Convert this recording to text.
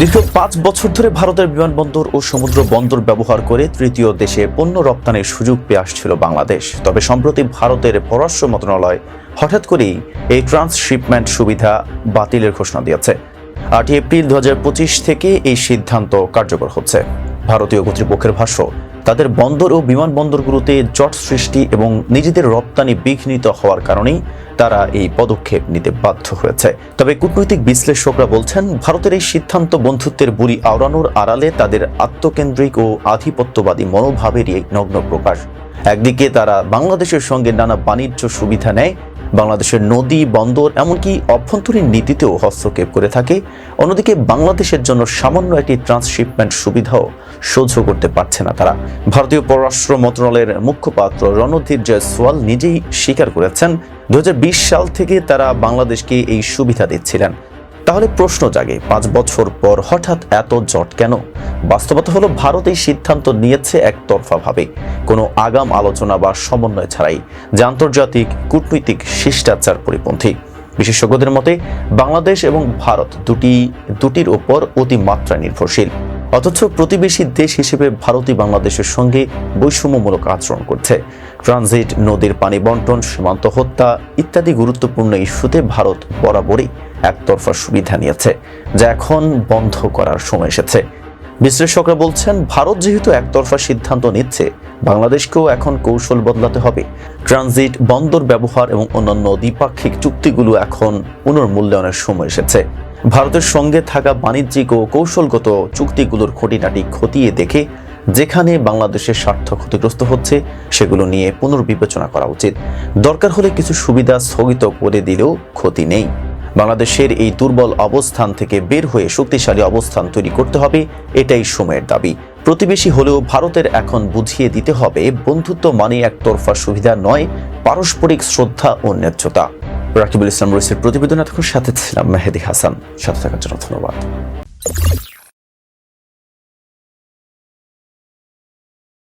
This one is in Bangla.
দীর্ঘ পাঁচ বছর ধরে ভারতের বিমানবন্দর ও সমুদ্র বন্দর ব্যবহার করে তৃতীয় দেশে পণ্য রপ্তানির সুযোগ পেয়ে আসছিল বাংলাদেশ। তবে সম্প্রতি ভারতের পররাষ্ট্র মন্ত্রণালয় হঠাৎ করেই এই ট্রান্সশিপমেন্ট সুবিধা বাতিলের ঘোষণা দিয়েছে। আটই এপ্রিল দু হাজার পঁচিশ থেকে এই সিদ্ধান্ত কার্যকর হচ্ছে। ভারতীয় কর্তৃপক্ষের ভাষ্য, তাদের বন্দর ও বিমানবন্দরগুলোতে জট সৃষ্টি এবং নিজেদের রপ্তানি বিঘ্নিত হওয়ার কারণেই তারা এই পদক্ষেপ নিতে বাধ্য হয়েছে। তবে কূটনৈতিক বিশ্লেষকরা বলছেন, ভারতের এই সিদ্ধান্ত বন্ধুত্বের বুড়ি আওড়ানোর আড়ালে তাদের আত্মকেন্দ্রিক ও আধিপত্যবাদী মনোভাবেরই নগ্ন প্রকাশ। একদিকে তারা বাংলাদেশের সঙ্গে নানা বাণিজ্য সুবিধা নেয় বাংলাদেশের নদী, বন্দর, এমনকি অভ্যন্তরীণ নীতিতেও হস্তক্ষেপ করে থাকে। অন্যদিকে বাংলাদেশের জন্য সামান্য একটি ট্রান্সশিপমেন্ট সুবিধাও সহ্য করতে পারছে না তারা। ভারতীয় পররাষ্ট্র মন্ত্রণালয়ের মুখপাত্র রণধীর জয়সওয়াল নিজেই স্বীকার করেছেন, দুহাজার বিশ সাল থেকে তারা বাংলাদেশকে এই সুবিধা দিচ্ছিলেন। তাহলে প্রশ্ন জাগে, পাঁচ বছর পর হঠাৎ এত জট কেন? বাস্তবতা হলো ভারত এই সিদ্ধান্ত নিয়েছে একতরফাভাবে। কোনো আগাম আলোচনা বা সমন্বয় ছাড়াই যে আন্তর্জাতিক কূটনৈতিক শিষ্টাচার পরিপন্থী। বিশেষজ্ঞদের মতে, বাংলাদেশ এবং ভারত দুটি, দুটির ওপর অতিমাত্রা নির্ভরশীল। অথচ প্রতিবেশী দেশ হিসেবে ভারতই বাংলাদেশের সঙ্গে বৈষম্যমূলক আচরণ করছে। ট্রানজিট, নদীর পানি বন্টন, সীমান্ত হত্যা ইত্যাদি গুরুত্বপূর্ণ ইস্যুতে ভারত বরাবরই একতরফা সুবিধা নিয়েছে, যা এখন বন্ধ করার সময় এসেছে। বিশ্লেষকরা বলছেন, ভারত যেহেতু একতরফা সিদ্ধান্ত নিচ্ছে, বাংলাদেশকেও এখন কৌশল বদলাতে হবে। ট্রানজিট, বন্দর ব্যবহার এবং অন্যান্য দ্বিপাক্ষিক চুক্তিগুলো এখন পুনর্মূল্যায়নের সময় এসেছে। ভারতের সঙ্গে থাকা বাণিজ্যিক ও কৌশলগত চুক্তিগুলোর খুঁটিনাটি খতিয়ে দেখে যেখানে বাংলাদেশের স্বার্থ ক্ষতিগ্রস্ত হচ্ছে, সেগুলো নিয়ে পুনর্বিবেচনা করা উচিত। দরকার হলে কিছু সুবিধা স্থগিত করে দিলেও ক্ষতি নেই। বাংলাদেশের এই দুর্বল অবস্থান থেকে বের হয়ে শক্তিশালী অবস্থান তৈরি করতে হবে, এটাই সময়ের দাবি। প্রতিবেশী হলেও ভারতের এখন বুঝিয়ে দিতে হবে, বন্ধুত্ব মানে একতরফা সুবিধা নয়, পারস্পরিক শ্রদ্ধা ও ন্যায্যতা। রাকিবুল ইসলাম রয়েছে প্রতিবেদন এতক্ষণ সাথে ছিলাম মেহেদি হাসান। সাথে থাকার জন্য ধন্যবাদ।